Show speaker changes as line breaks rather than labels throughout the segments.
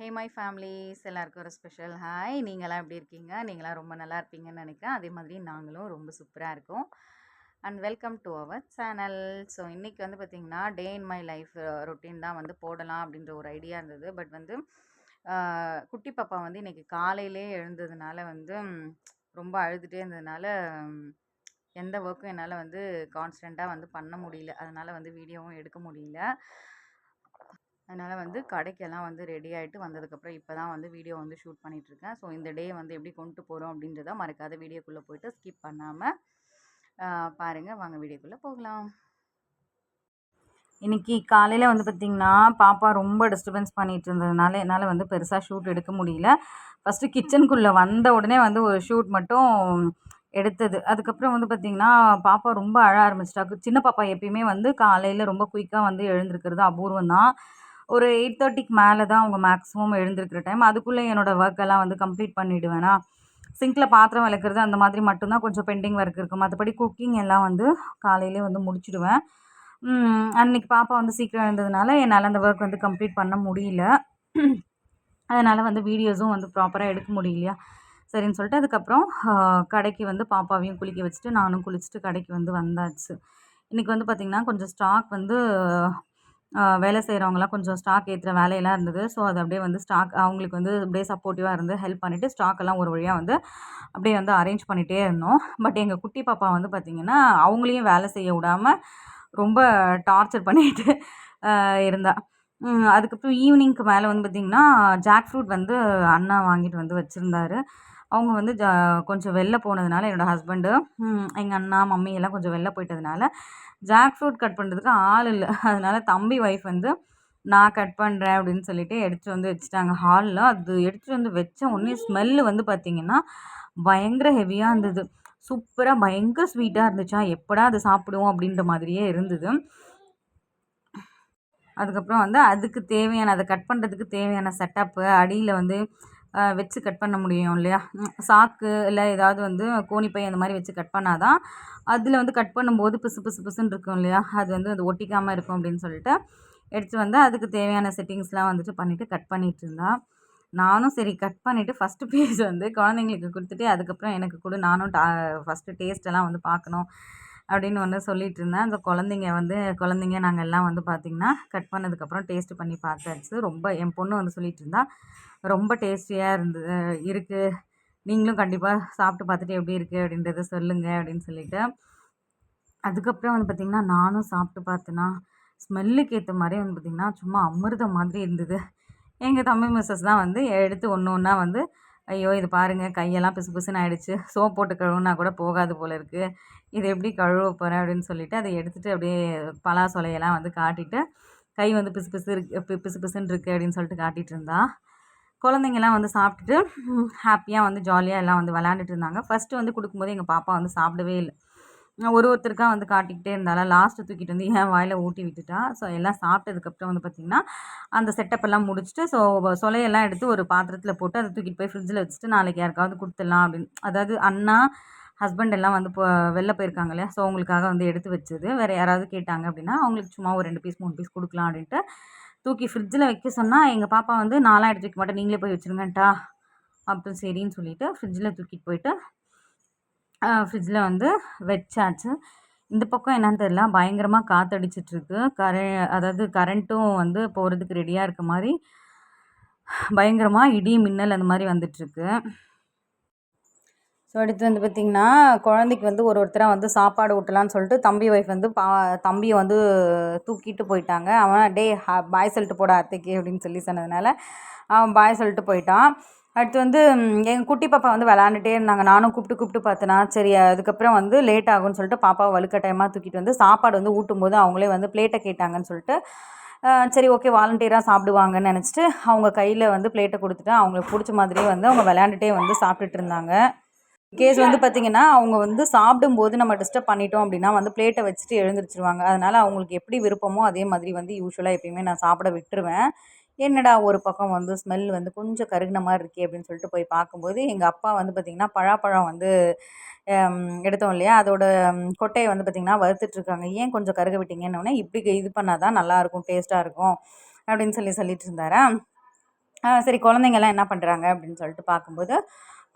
Hey my families எல்லாருக்கும் ஒரு special hi நீங்களாம் எப்படி இருக்கீங்க? நீங்களாம் ரொம்ப நல்லா இருப்பீங்கன்னு நினைக்கிறேன். அதே மாதிரி நாங்களும் ரொம்ப சூப்பராக இருக்கோம். And welcome to our channel so இன்றைக்கி வந்து பார்த்திங்கன்னா day in my life routine தான் வந்து போடலாம் அப்படின்ற ஒரு ஐடியா இருந்தது. பட் வந்து குட்டி பாப்பா வந்து இன்றைக்கி காலையிலே எழுந்ததுனால வந்து ரொம்ப அழுதுகிட்டே இருந்ததுனால எந்த ஒர்க்கும் என்னால் வந்து கான்ஸ்டண்ட்டாக வந்து பண்ண முடியல. அதனால் வந்து வீடியோவும் எடுக்க முடியல. அதனால் வந்து கடைக்கெல்லாம் வந்து ரெடி ஆகிட்டு வந்ததுக்கப்புறம் இப்போ தான் வந்து வீடியோ வந்து ஷூட் பண்ணிகிட்ருக்கேன் ஸோ இந்த டே வந்து எப்படி கொண்டு போகிறோம் அப்படின்றத மறக்காத வீடியோக்குள்ளே போயிட்டு ஸ்கிப் பண்ணாமல் பாருங்கள் வாங்க வீடியோக்குள்ளே போகலாம். இன்றைக்கி காலையில் வந்து பார்த்திங்கன்னா பாப்பா ரொம்ப டிஸ்டர்பன்ஸ் பண்ணிகிட்டு இருந்ததுனால என்னால் வந்து பெருசாக ஷூட் எடுக்க முடியல. ஃபஸ்ட்டு கிச்சனுக்குள்ளே வந்த உடனே வந்து ஒரு ஷூட் மட்டும் எடுத்தது. அதுக்கப்புறம் வந்து பார்த்திங்கன்னா பாப்பா ரொம்ப அழ ஆரம்பிச்சிட்டா. சின்ன பாப்பா எப்பயுமே வந்து காலையில் ரொம்ப குயிக்காக வந்து எழுந்திருக்கிறது அபூர்வம் தான். ஒரு எயிட் தேர்ட்டிக்கு மேலே தான் அவங்க மேக்ஸிமம் எழுந்திருக்கிற டைம் அதுக்குள்ளே என்னோடய ஒர்க் எல்லாம் வந்து கம்ப்ளீட் பண்ணிவிடுவேனா சிங்கில் பாத்திரம் விளக்குறது அந்த மாதிரி மட்டும்தான் கொஞ்சம் பெண்டிங் ஒர்க் இருக்கும் மற்றபடி குக்கிங் எல்லாம் வந்து காலையிலே வந்து முடிச்சுடுவேன். அன்றைக்கி அன்னைக்கு பாப்பா வந்து சீக்கிரம் இருந்ததுனால என்னால் அந்த ஒர்க் வந்து கம்ப்ளீட் பண்ண முடியல. அதனால் வந்து வீடியோஸும் வந்து ப்ராப்பராக எடுக்க முடியலையா? சரின்னு சொல்லிட்டு அதுக்கப்புறம் கடைக்கு வந்து பாப்பாவையும் குளிக்க வச்சுட்டு நானும் குளிச்சுட்டு கடைக்கு வந்து வந்தாச்சு. இன்றைக்கி வந்து பார்த்திங்கன்னா கொஞ்சம் ஸ்டாக் வந்து வேலை செய்கிறவங்களாம் கொஞ்சம் ஸ்டாக் ஏற்றுற வேலையெல்லாம் இருந்தது. ஸோ அது அப்படியே வந்து ஸ்டாக் அவங்களுக்கு வந்து அப்படியே சப்போர்ட்டிவாக இருந்து ஹெல்ப் பண்ணிவிட்டு ஸ்டாக் எல்லாம் ஒரு வழியாக வந்து அப்படியே வந்து அரேஞ்ச் பண்ணிகிட்டே இருந்தோம். பட் எங்கள் குட்டி பாப்பா வந்து பார்த்திங்கன்னா அவங்களையும் வேலை செய்ய விடாமல் ரொம்ப டார்ச்சர் பண்ணிட்டு இருந்தா. அதுக்கப்புறம் ஈவினிங்க்கு மேலே வந்து பார்த்திங்கன்னா ஜாக் ஃப்ரூட் வந்து அண்ணா வாங்கிட்டு வந்து வச்சுருந்தாரு. அவங்க வந்து ஜா கொஞ்சம் வெளில போனதுனால என்னோடய ஹஸ்பண்டு எங்கள் அண்ணா மம்மி எல்லாம் கொஞ்சம் வெளில போயிட்டதுனால ஜாக் ஃப்ரூட் கட் பண்ணுறதுக்கு ஆள் இல்லை. அதனால தம்பி ஒய்ஃப் வந்து நான் கட் பண்ணுறேன் அப்படின்னு சொல்லிட்டு எடுத்துகிட்டு வந்து வச்சுட்டாங்க ஹாலில் அது எடுத்துகிட்டு வந்து வச்ச உடனே ஸ்மெல்லு வந்து பார்த்திங்கன்னா பயங்கர ஹெவியாக இருந்தது. சூப்பராக பயங்கர ஸ்வீட்டாக இருந்துச்சா? எப்படா அது சாப்பிடுவோம் அப்படின்ற மாதிரியே இருந்தது. அதுக்கப்புறம் வந்து அதுக்கு தேவையான அதை கட் பண்ணுறதுக்கு தேவையான செட்டப்பு அடியில் வந்து வச்சு கட் பண்ண முடியும் இல்லையா? சாக்கு இல்லை ஏதாவது வந்து கோணிப்பை அந்த மாதிரி வச்சு கட் பண்ணாதான் அதில் வந்து கட் பண்ணும்போது பிசு பிசு பிசுன்னு இருக்கும் இல்லையா? அது வந்து அது ஒட்டிக்காமல் இருக்கும் அப்படின்னு சொல்லிட்டு எடுத்து வந்து அதுக்கு தேவையான செட்டிங்ஸ்லாம் வந்துட்டு பண்ணிவிட்டு கட் பண்ணிகிட்டு இருந்தா. நானும் சரி கட் பண்ணிவிட்டு ஃபஸ்ட்டு பீஸ் வந்து குழந்தைங்களுக்கு கொடுத்துட்டு அதுக்கப்புறம் எனக்கு கூட. நானும் டா ஃபஸ்ட்டு டேஸ்ட்டெல்லாம் வந்து பார்க்கணும். அப்படின்னு வந்து சொல்லிட்டு இருந்தேன் அந்த குழந்தைங்க வந்து குழந்தைங்க நாங்கள் எல்லாம் வந்து பார்த்திங்கன்னா கட் பண்ணதுக்கப்புறம் டேஸ்ட் பண்ணி பார்த்தாச்சு. ரொம்ப என் பொண்ணு வந்து சொல்லிட்டு இருந்தா ரொம்ப டேஸ்டியாக இருந்தது இருக்குது நீங்களும் கண்டிப்பாக சாப்பிட்டு பார்த்துட்டு எப்படி இருக்குது அப்படின்றத சொல்லுங்கள் அப்படின்னு சொல்லிட்டு. அதுக்கப்புறம் வந்து பார்த்திங்கன்னா நானும் சாப்பிட்டு பார்த்தேன்னா ஸ்மெல்லுக்கு ஏற்ற மாதிரி வந்து பார்த்திங்கன்னா சும்மா அமிர்தம் மாதிரி இருந்தது. எங்கள் தம்பி மிஸ்ஸஸ் தான் வந்து எடுத்து ஒன்று ஒன்றா வந்து ஐயோ இது பாருங்கள் கையெல்லாம் பிசு பிசுன்னு ஆகிடுச்சு சோப் போட்டு கழுவுனா கூட போகாது போல இருக்குது இது எப்படி கழுவ போகிறேன் அப்படின்னு சொல்லிட்டு அதை எடுத்துகிட்டு அப்படியே பலா சொலையெல்லாம் வந்து காட்டிட்டு கை வந்து பிசு பிசு இருக்கு பிசு பிசுன்னு இருக்குது அப்படின்னு சொல்லிட்டு காட்டிகிட்டு இருந்தா. குழந்தைங்கலாம் வந்து சாப்பிட்டுட்டு ஹாப்பியாக வந்து ஜாலியாக எல்லாம் வந்து விளாண்டுட்டு இருந்தாங்க. ஃபஸ்ட்டு வந்து கொடுக்கும்போது எங்கள் பாப்பா வந்து சாப்பிடவே இல்லை. ஒரு ஒருத்தருக்கா வந்து காட்டிக்கிட்டே இருந்தாலும் லாஸ்ட்டு தூக்கிட்டு வந்து என் வாயில் ஊட்டி விட்டுட்டா. ஸோ எல்லாம் சாப்பிட்டதுக்கப்புறம் வந்து பார்த்திங்கன்னா அந்த செட்டப்பெல்லாம் முடிச்சுட்டு ஸோ சொலையெல்லாம் எடுத்து ஒரு பாத்திரத்தில் போட்டு அதை தூக்கிட்டு போய் ஃப்ரிட்ஜில் வச்சுட்டு நாளைக்கு யாருக்காவது கொடுத்துடலாம் அப்படின்னு. அதாவது அண்ணா ஹஸ்பண்ட் எல்லாம் வந்து இப்போ வெளில போயிருக்காங்க இல்லையா? ஸோ அவங்களுக்காக வந்து எடுத்து வச்சது. வேறு யாராவது கேட்டாங்க அப்படின்னா அவங்களுக்கு சும்மா ஒரு ரெண்டு பீஸ் மூணு பீஸ் கொடுக்கலாம் அப்படின்ட்டு தூக்கி ஃப்ரிட்ஜில் வைக்க சொன்னால் எங்கள் பாப்பா வந்து நான்லாம் எடுத்து வைக்க மாட்டேன். நீங்களே போய் வச்சுருங்கன்ட்டா. அப்புறம் சரின்னு சொல்லிவிட்டு ஃப்ரிட்ஜில் தூக்கிட்டு போயிட்டு ஃப்ரிட்ஜில் வந்து வச்சாச்சு. இந்த பக்கம் என்னன்னு தெரியல. பயங்கரமாக காற்றடிச்சிட்ருக்கு கர அதாவது கரண்ட்டும் வந்து போகிறதுக்கு ரெடியாக இருக்க மாதிரி பயங்கரமாக இடி மின்னல் அந்த மாதிரி வந்துட்டுருக்கு ஸோ அடுத்து வந்து பார்த்திங்கன்னா குழந்தைக்கு வந்து ஒரு ஒருத்தராக வந்து சாப்பாடு ஊட்டலான்னு சொல்லிட்டு தம்பி ஒய்ஃப் வந்து பா தம்பியை வந்து தூக்கிட்டு போயிட்டாங்க. அவன் டே பாய் சொல்லிட்டு போட அத்தைக்கு அப்படின்னு சொல்லி சொன்னதுனால அவன் பாய் சொல்லிட்டு போயிட்டான். அடுத்து வந்து எங்கள் குட்டி பாப்பா வந்து விளாண்டுட்டே இருந்தாங்க. நானும் கூப்பிட்டு கூப்பிட்டு பார்த்தேனா சரி அதுக்கப்புறம் வந்து லேட் ஆகும்னு சொல்லிட்டு பாப்பாவை வலுக்கட்டாயமாக தூக்கிட்டு வந்து சாப்பாடு வந்து ஊட்டும்போது அவங்களே வந்து பிளேட்டை கேட்டாங்கன்னு சொல்லிட்டு சரி ஓகே வாலண்டியராக சாப்பிடுவாங்கன்னு நினச்சிட்டு அவங்க கையில் வந்து பிளேட்டை கொடுத்துட்டேன் அவங்களுக்கு பிடிச்ச மாதிரியே வந்து அவங்க விளையாண்டுட்டே வந்து சாப்பிட்டுட்டு இருந்தாங்க. கேஸ் வந்து பார்த்திங்கன்னா அவங்க வந்து சாப்பிடும்போது நம்ம டிஸ்டர்ப் பண்ணிட்டோம் அப்படின்னா வந்து பிளேட்டை வச்சுட்டு எழுந்திரிச்சிருவாங்க. அதனால் அவங்களுக்கு எப்படி விருப்பமோ அதே மாதிரி வந்து யூஸ்வலாக எப்பயுமே நான் சாப்பிட விட்டுருவேன். என்னடா ஒரு பக்கம் வந்து ஸ்மெல் வந்து கொஞ்சம் கருகின மாதிரி இருக்கே அப்படின்னு சொல்லிட்டு போய் பார்க்கும்போது எங்கள் அப்பா வந்து பார்த்திங்கன்னா பழாப்பழம் வந்து எடுத்தோம் இல்லையா? அதோட கொட்டையை வந்து பார்த்திங்கன்னா வறுத்துட்ருக்காங்க ஏன் கொஞ்சம் கருக விட்டீங்கன்னு இப்படி இது பண்ணால் தான் நல்லாயிருக்கும் டேஸ்ட்டாக இருக்கும் அப்படின்னு சொல்லி சொல்லிட்டு இருந்தாரா? சரி குழந்தைங்கலாம் என்ன பண்ணுறாங்க அப்படின்னு சொல்லிட்டு பார்க்கும்போது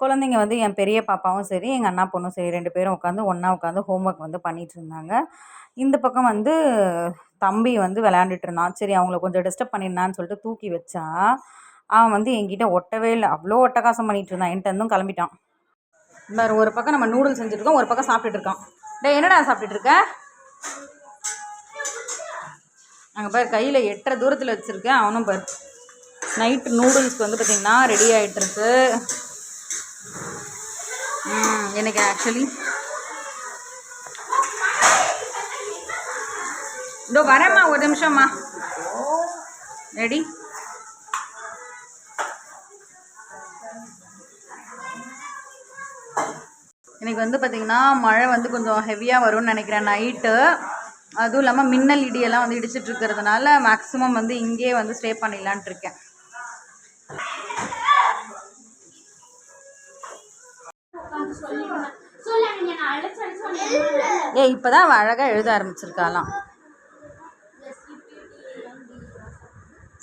குழந்தைங்க வந்து என் பெரிய பாப்பாவும் சரி எங்கள் அண்ணா பொண்ணும் சரி ரெண்டு பேரும் உட்காந்து ஒன்றா உட்காந்து ஹோம்ஒர்க் வந்து பண்ணிகிட்டு இருந்தாங்க. இந்த பக்கம் வந்து தம்பி வந்து விளையாண்டுட்டு இருந்தான். சரி அவங்கள கொஞ்சம் டிஸ்டர்ப் பண்ணியிருந்தான்னு சொல்லிட்டு தூக்கி வச்சா அவன் வந்து என்கிட்ட ஒட்டவே இல்லை. அவ்வளோ ஒட்டகாசம் பண்ணிகிட்டு இருந்தான். என்கிட்ட இருந்தும் கிளம்பிட்டான். வேறு ஒரு பக்கம் நம்ம நூடுல்ஸ் செஞ்சுருக்கோம் ஒரு பக்கம் சாப்பிட்டுட்டு இருக்கோம் டே என்னடா சாப்பிட்டுட்டு இருக்க? அங்கே பாரு கையில் எட்டரை தூரத்தில் வச்சுருக்கேன். அவனும் பாரு. நைட்டு நூடுல்ஸ்க்கு வந்து பார்த்திங்கன்னா ரெடி ஆகிட்டுருக்கு எனக்கு ஆக்சுவலி இதோ வரேம்மா ஒரு நிமிஷம்மா. ரெடி எனக்கு வந்து பார்த்திங்கன்னா மழை வந்து கொஞ்சம் ஹெவியாக வரும்னு நினைக்கிறேன். நைட்டு அதுவும் இல்லாமல் மின்னல் இடியெல்லாம் வந்து இடிச்சிட்டு இருக்கிறதுனால மேக்ஸிமம் வந்து இங்கேயே வந்து ஸ்டே பண்ணிடலான்ட்டு இருக்கேன். ஏ இப்போதான் அழகாக எழுத ஆரம்பிச்சிருக்காளாம்.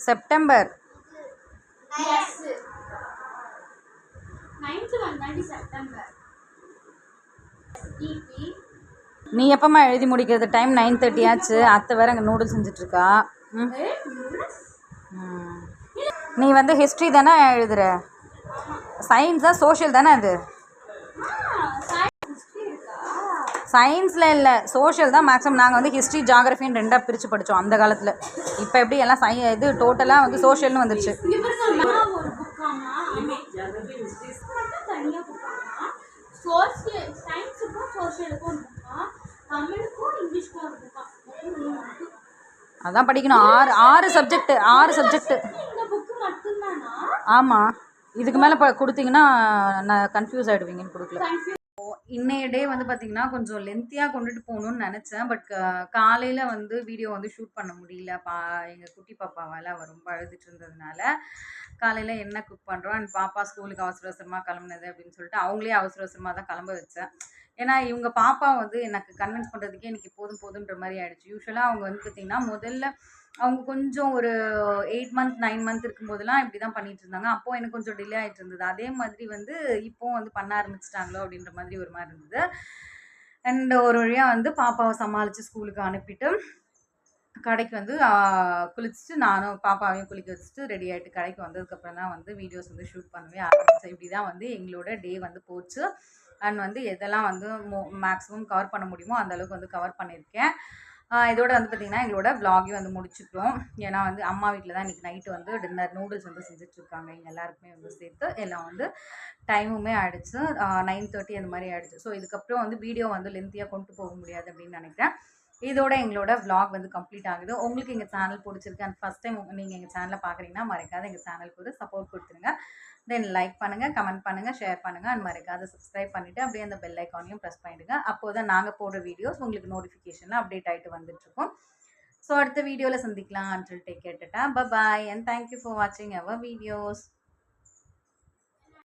செப்டம்பர். நீ எப்பமா எழுதி முடிக்கிறது? டைம் நைன் தேர்ட்டி ஆச்சு. அத்தை வேற அங்கே நூடுல்ஸ் செஞ்சிட்ருக்கா. இருக்கா நீ வந்து ஹிஸ்ட்ரி தானே எழுதுற? சயின்ஸா சோஷியல் தானே அது? சயின்ஸில் இல்லை சோஷியல் தான் மேக்ஸிமம் நாங்கள் வந்து ஹிஸ்ட்ரி ஜாகிரஃபின்னு ரெண்டாக பிரித்து படித்தோம் அந்த காலத்தில். இப்போ எப்படி எல்லாம் சை இது டோட்டலாக வந்து சோஷியல்னு வந்துருச்சு. அதான் படிக்கணும். ஆறு ஆறு சப்ஜெக்ட் ஆறு சப்ஜெக்ட் ஆமாம் இதுக்கு மேலே இப்போ கொடுத்தீங்கன்னா நான் கன்ஃபியூஸ் ஆகிடுவீங்கன்னு கொடுக்கல. இன்னைய டே வந்து பார்த்திங்கன்னா கொஞ்சம் லென்த்தியாக கொண்டுட்டு போகணும்னு நினச்சேன். பட் காலையில் வந்து வீடியோ வந்து ஷூட் பண்ண முடியல. பா எங்கள் குட்டி பாப்பாவால் அவள் ரொம்ப அழுதுட்டு இருந்ததுனால காலையில் என்ன குக் பண்ணுறோம் அண்ட் பாப்பா ஸ்கூலுக்கு அவசர அவசரமாக கிளம்புனது அப்படின்னு சொல்லிட்டு அவங்களே அவசர அவசரமாக தான் கிளம்ப வச்சேன். ஏன்னா இவங்க பாப்பா வந்து எனக்கு கன்வின்ஸ் பண்ணுறதுக்கே எனக்கு போதும் போதுன்ற மாதிரி ஆயிடுச்சு. யூஸ்வலாக அவங்க வந்து பார்த்திங்கன்னா முதல்ல அவங்க கொஞ்சம் ஒரு எயிட் மந்த் நைன் மந்த் இருக்கும்போதெல்லாம் இப்படி தான் பண்ணிட்டு இருந்தாங்க அப்போது எனக்கு கொஞ்சம் டிலே ஆகிட்டு இருந்தது அதே மாதிரி வந்து இப்போவும் வந்து பண்ண ஆரம்பிச்சிட்டாங்களோ அப்படின்ற மாதிரி ஒரு மாதிரி இருந்தது. அண்ட் ஒரு வழியாக வந்து பாப்பாவை சமாளித்து ஸ்கூலுக்கு அனுப்பிட்டு கடைக்கு வந்து குளிச்சுட்டு நானும் பாப்பாவையும் குளிக்க வச்சுட்டு ரெடி ஆகிட்டு கடைக்கு வந்ததுக்கப்புறம் தான் வந்து வீடியோஸ் வந்து ஷூட் பண்ணவே ஆரம்பித்தேன் இப்படி தான் வந்து எங்களோட டே வந்து போச்சு. அண்ட் வந்து எதெல்லாம் வந்து மோ மேக்ஸிமம் கவர் பண்ண முடியுமோ அந்தளவுக்கு வந்து கவர் பண்ணியிருக்கேன். இதோட வந்து பார்த்திங்கன்னா எங்களோட vlog-ஐயும் வந்து முடிச்சுக்கிறோம் ஏன்னா வந்து அம்மா வீட்டில் தான் இன்றைக்கி நைட்டு வந்து டின்னர் நூடுல்ஸ் வந்து செஞ்சுட்ருக்காங்க. எங்கள் எல்லாருக்குமே வந்து சேர்த்து எல்லாம் வந்து டைமுமே ஆகிடுச்சு நைன் தேர்ட்டி அந்த மாதிரி ஆகிடுச்சு ஸோ இதுக்கப்புறம் வந்து வீடியோ வந்து லென்த்தியாக கொண்டு போக முடியாது அப்படின்னு நினைக்கிறேன். இதோட எங்களோட vlog வந்து கம்ப்ளீட் ஆகுது. உங்களுக்கு எங்கள் சேனல் பிடிச்சிருக்கு அண்ட் ஃபஸ்ட் டைம் நீங்கள் எங்கள் சேனலை பார்க்குறீங்கன்னா மறக்காத எங்கள் சேனலுக்கு வந்து சப்போர்ட் கொடுத்துருங்க. தென் லைக் பண்ணுங்கள் கமெண்ட் பண்ணுங்கள் ஷேர் பண்ணுங்கள் அண்ட் மறக்காத சப்ஸ்கிரைப் பண்ணிவிட்டு அப்படியே அந்த பெல் ஐக்கானையும் ப்ரெஸ் பண்ணிவிடுங்க அப்போ தான் நாங்கள் போடுற வீடியோஸ் உங்களுக்கு நோட்டிஃபிகேஷனில் அப்டேட் ஆகிட்டு வந்துட்டுருக்கோம் ஸோ அடுத்த வீடியோவில் சந்திக்கலாம். அன்டில் டேக் கேட்டுட்டா பாய் அண்ட் தேங்க்யூ ஃபார் வாட்சிங் அவர் வீடியோஸ்